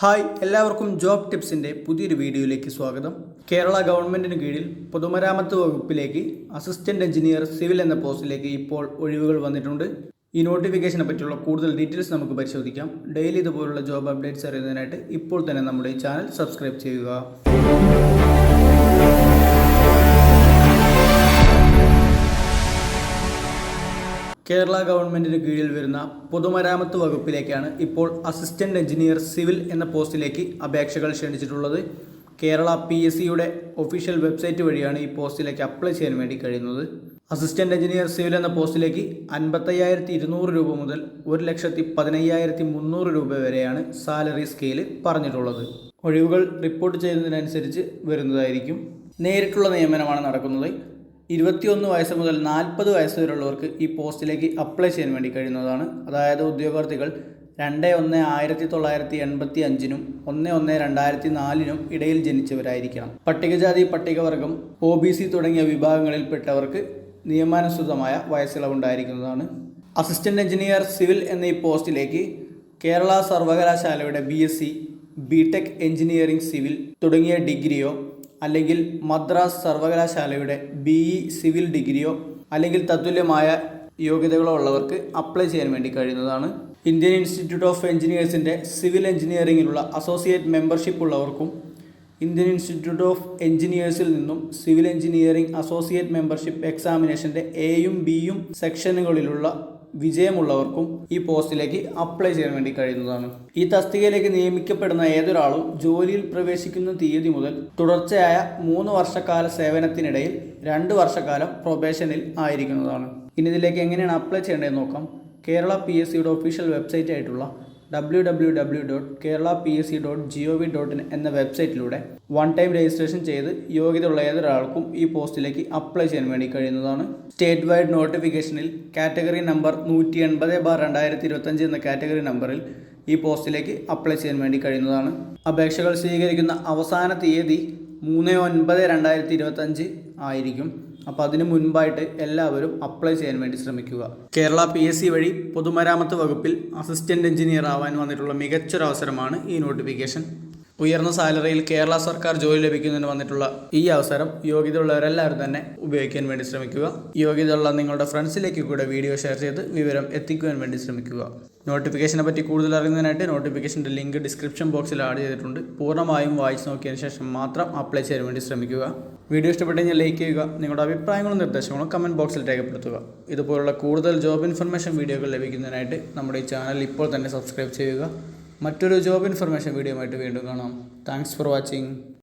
Hi എല്ലാവർക്കും job ടിപ്സിന്റെ പുതിയൊരു വീഡിയോയിലേക്ക് സ്വാഗതം. കേരള ഗവൺമെന്റിന് കീഴിൽ പൊതുമരാമത്ത് വകുപ്പിലേക്ക് അസിസ്റ്റന്റ് എഞ്ചിനീയർ സിവിൽ എന്ന പോസ്റ്റിലേക്ക് ഇപ്പോൾ ഒഴിവുകൾ വന്നിട്ടുണ്ട്. ഈ നോട്ടിഫിക്കേഷനെ പറ്റിയുള്ള കൂടുതൽ ഡീറ്റെയിൽസ് നമുക്ക് പരിശോധിക്കാം. ഡെയിലി ഇതുപോലുള്ള ജോബ് അപ്ഡേറ്റ്സ് അറിയുന്നതിനായിട്ട് ഇപ്പോൾ തന്നെ നമ്മുടെ ചാനൽ സബ്സ്ക്രൈബ് ചെയ്യുക. കേരള ഗവൺമെന്റിന് കീഴിൽ വരുന്ന പൊതുമരാമത്ത് വകുപ്പിലേക്കാണ് ഇപ്പോൾ അസിസ്റ്റന്റ് എഞ്ചിനീയർ സിവിൽ എന്ന പോസ്റ്റിലേക്ക് അപേക്ഷകൾ ക്ഷണിച്ചിട്ടുള്ളത്. കേരള പി എസ് സിയുടെ ഒഫീഷ്യൽ വെബ്സൈറ്റ് വഴിയാണ് ഈ പോസ്റ്റിലേക്ക് അപ്ലൈ ചെയ്യാൻ വേണ്ടി കഴിയുന്നത്. അസിസ്റ്റന്റ് എഞ്ചിനീയർ സിവിൽ എന്ന പോസ്റ്റിലേക്ക് അൻപത്തയ്യായിരത്തി ഇരുന്നൂറ് രൂപ മുതൽ ഒരു ലക്ഷത്തി പതിനയ്യായിരത്തി മുന്നൂറ് രൂപ വരെയാണ് സാലറി സ്കെയിൽ പറഞ്ഞിട്ടുള്ളത്. ഒഴിവുകൾ റിപ്പോർട്ട് ചെയ്യുന്നതിനനുസരിച്ച് വരുന്നതായിരിക്കും. നേരിട്ടുള്ള നിയമനമാണ് നടക്കുന്നത്. ഇരുപത്തിയൊന്ന് വയസ്സ് മുതൽ നാൽപ്പത് വയസ്സ് വരെയുള്ളവർക്ക് ഈ പോസ്റ്റിലേക്ക് അപ്ലൈ ചെയ്യാൻ വേണ്ടി കഴിയുന്നതാണ്. അതായത് ഉദ്യോഗാർത്ഥികൾ രണ്ട് ഒന്ന് ആയിരത്തി തൊള്ളായിരത്തി എൺപത്തി അഞ്ചിനും ഒന്ന് ഒന്ന് രണ്ടായിരത്തി നാലിനും ഇടയിൽ ജനിച്ചവരായിരിക്കണം. പട്ടികജാതി പട്ടികവർഗം ഒ ബി സി തുടങ്ങിയ വിഭാഗങ്ങളിൽപ്പെട്ടവർക്ക് നിയമാനുസൃതമായ വയസ്സിളവുണ്ടായിരിക്കുന്നതാണ്. അസിസ്റ്റന്റ് എഞ്ചിനീയർ സിവിൽ എന്ന ഈ പോസ്റ്റിലേക്ക് കേരള സർവകലാശാലയുടെ B S C B tech engineering civil തുടങ്ങിയ ഡിഗ്രിയോ അല്ലെങ്കിൽ മദ്രാസ് സർവകലാശാലയുടെ ബി ഇ സിവിൽ ഡിഗ്രിയോ അല്ലെങ്കിൽ തത്തുല്യമായ യോഗ്യതകളോ ഉള്ളവർക്ക് അപ്ലൈ ചെയ്യാൻ വേണ്ടി കഴിയുന്നതാണ്. ഇന്ത്യൻ ഇൻസ്റ്റിറ്റ്യൂട്ട് ഓഫ് എഞ്ചിനീയേഴ്സിന്റെ സിവിൽ എഞ്ചിനീയറിംഗിലുള്ള അസോസിയേറ്റ് മെമ്പർഷിപ്പ് ഉള്ളവർക്കും ഇന്ത്യൻ ഇൻസ്റ്റിറ്റ്യൂട്ട് ഓഫ് എഞ്ചിനീയേഴ്സിൽ നിന്നും സിവിൽ എഞ്ചിനീയറിംഗ് അസോസിയേറ്റ് മെമ്പർഷിപ്പ് എക്സാമിനേഷന്റെ എയും ബിയും സെക്ഷനുകളിലുള്ള വിജയമുള്ളവർക്കും ഈ പോസ്റ്റിലേക്ക് അപ്ലൈ ചെയ്യാൻ വേണ്ടി കഴിയുന്നതാണ്. ഈ തസ്തികയിലേക്ക് നിയമിക്കപ്പെടുന്ന ഏതൊരാളും ജോലിയിൽ പ്രവേശിക്കുന്ന തീയതി മുതൽ തുടർച്ചയായ മൂന്ന് വർഷക്കാല സേവനത്തിനിടയിൽ രണ്ട് വർഷക്കാലം പ്രൊബേഷനിൽ ആയിരിക്കുന്നതാണ്. ഇനി ഇതിലേക്ക് എങ്ങനെയാണ് അപ്ലൈ ചെയ്യേണ്ടതെന്ന് നോക്കാം. കേരള പി എസ് സിയുടെ ഒഫീഷ്യൽ വെബ്സൈറ്റ് ആയിട്ടുള്ള W W W dot Kerala P S C dot G O V dot in എന്ന വെബ്സൈറ്റിലൂടെ വൺ ടൈം രജിസ്ട്രേഷൻ ചെയ്ത് യോഗ്യതയുള്ള ഏതൊരാൾക്കും ഈ പോസ്റ്റിലേക്ക് അപ്ലൈ ചെയ്യാൻ വേണ്ടി കഴിയുന്നതാണ്. സ്റ്റേറ്റ് വൈഡ് നോട്ടിഫിക്കേഷനിൽ കാറ്റഗറി നമ്പർ നൂറ്റി എൺപത് ബാർ രണ്ടായിരത്തി ഇരുപത്തഞ്ച് എന്ന കാറ്റഗറി നമ്പറിൽ ഈ പോസ്റ്റിലേക്ക് അപ്ലൈ ചെയ്യാൻ വേണ്ടി കഴിയുന്നതാണ്. അപേക്ഷകൾ സ്വീകരിക്കുന്ന അവസാന തീയതി മൂന്ന് ഒൻപത് രണ്ടായിരത്തി ഇരുപത്തഞ്ച് ആയിരിക്കും. അപ്പോൾ അതിന് മുൻപായിട്ട് എല്ലാവരും അപ്ലൈ ചെയ്യാൻ വേണ്ടി ശ്രമിക്കുക. കേരള പി എസ് സി വഴി പൊതുമരാമത്ത് വകുപ്പിൽ അസിസ്റ്റന്റ് എഞ്ചിനീയർ ആവാൻ വന്നിട്ടുള്ള മികച്ചൊരു അവസരമാണ് ഈ നോട്ടിഫിക്കേഷൻ ഉയർന്ന സാലറിയിൽ കേരള സർക്കാർ ജോലി ലഭിക്കുന്നതിന് വന്നിട്ടുള്ള ഈ അവസരം യോഗ്യതയുള്ളവരെല്ലാവരും തന്നെ ഉപയോഗിക്കാൻ വേണ്ടി ശ്രമിക്കുക. യോഗ്യതയുള്ള നിങ്ങളുടെ ഫ്രണ്ട്സിലേക്ക് കൂടെ വീഡിയോ ഷെയർ ചെയ്ത് വിവരം എത്തിക്കുവാൻ വേണ്ടി ശ്രമിക്കുക. നോട്ടിഫിക്കേഷനെ പറ്റി കൂടുതൽ അറിയുന്നതിനായിട്ട് നോട്ടിഫിക്കേഷന്റെ ലിങ്ക് ഡിസ്ക്രിപ്ഷൻ ബോക്സിൽ ആഡ് ചെയ്തിട്ടുണ്ട്. പൂർണമായും വായിച്ച് നോക്കിയതിന് ശേഷം മാത്രം അപ്ലൈ ചെയ്യാൻ വേണ്ടി ശ്രമിക്കുക. വീഡിയോ ഇഷ്ടപ്പെട്ടെങ്കിൽ ലൈക്ക് ചെയ്യുക. നിങ്ങളുടെ അഭിപ്രായങ്ങളും നിർദ്ദേശങ്ങളും കമന്റ് ബോക്സിൽ രേഖപ്പെടുത്തുക. ഇതുപോലുള്ള കൂടുതൽ ജോബ് ഇൻഫർമേഷൻ വീഡിയോകൾ ലഭിക്കുന്നതിനായിട്ട് നമ്മുടെ ഈ ചാനൽ ഇപ്പോൾ തന്നെ സബ്സ്ക്രൈബ് ചെയ്യുക. മറ്റൊരു ജോബ് ഇൻഫർമേഷൻ വീഡിയോ ആയിട്ട് വീണ്ടും കാണാം. Thanks for watching